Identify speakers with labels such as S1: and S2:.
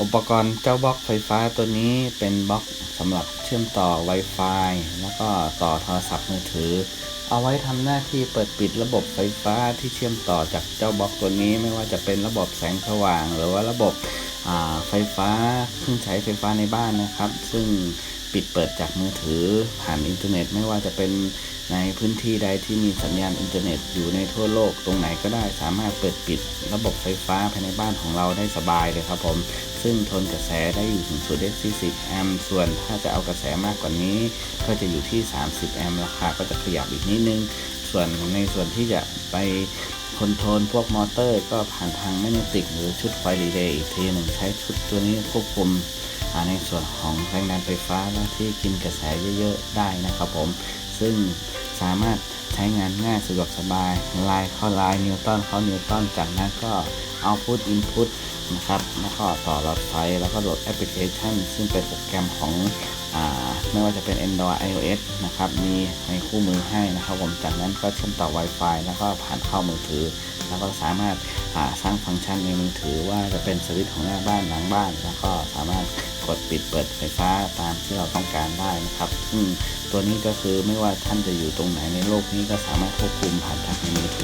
S1: อุปกรณ์เจ้าบล็อกไฟฟ้าตัวนี้เป็นบล็อกสำหรับเชื่อมต่อ Wi-Fi แล้วก็ต่อโทรศัพท์มือถือ เอาไว้ทำหน้าที่เปิดปิดระบบไฟฟ้าที่เชื่อมต่อจากเจ้าบล็อกตัวนี้ ไม่ว่าจะเป็นระบบแสงสว่าง หรือว่าระบบไฟฟ้าเครื่องใช้ไฟฟ้าในบ้านนะครับ ซึ่งปิดเปิดจากมือถือผ่านอินเทอร์เน็ต ไม่ว่าจะเป็น ในพื้นที่ใดที่มีสัญญาณอินเทอร์เน็ตอยู่ในทั่วโลกตรงไหนก็ได้สามารถเปิดปิดระบบไฟฟ้าภายในบ้านของเราได้สบายเลยครับผม ซึ่งทนกระแสได้อยู่ถึงสุดได้ 40 แอมป์ส่วนถ้าจะเอากระแสมากกว่านี้ ก็จะอยู่ที่ 30 แอมป์ราคาก็จะขยับอีกนิดนึง ส่วนในส่วนที่จะไปคอนโทรลพวกมอเตอร์ ก็ผ่านทางแมกเนติก หรือชุดไฟรีเลย์อีกทีหนึ่งใช้ชุดตัวนี้ควบคุมในส่วนของแรงดันไฟฟ้าและที่กินกระแสเยอะๆได้นะครับผม ซึ่งสามารถใช้งานง่ายสะดวกสบายลน์เข้าลน์นิวตันเข้านิวตันจากนั้นก็เอาพุทอินพุตนะครับแล้วก็ต่อหลอดไฟแล้วก็โหลดแอปพลิเคชัน ซึ่งเป็นโปรแกรมของอาไม่ว่าจะเป็น Android iOS นะครับ มีในคู่มือให้นะครับผมจากนั้นก็เชื่อมต่อ Wi-Fi แล้วก็ผ่านเข้ามือถือ แล้วก็สามารถอ่าสร้างฟังก์ชันในมือถือว่าจะเป็นสวิตช์ของหน้าบ้านหลังบ้าน แล้วก็สามารถ กดปิดเปิดไฟฟ้าตามที่เราต้องการได้นะครับ ซึ่งตัวนี้ก็คือไม่ว่าท่านจะอยู่ตรงไหนในโลกนี้ก็สามารถควบคุมผ่านทางมือถือ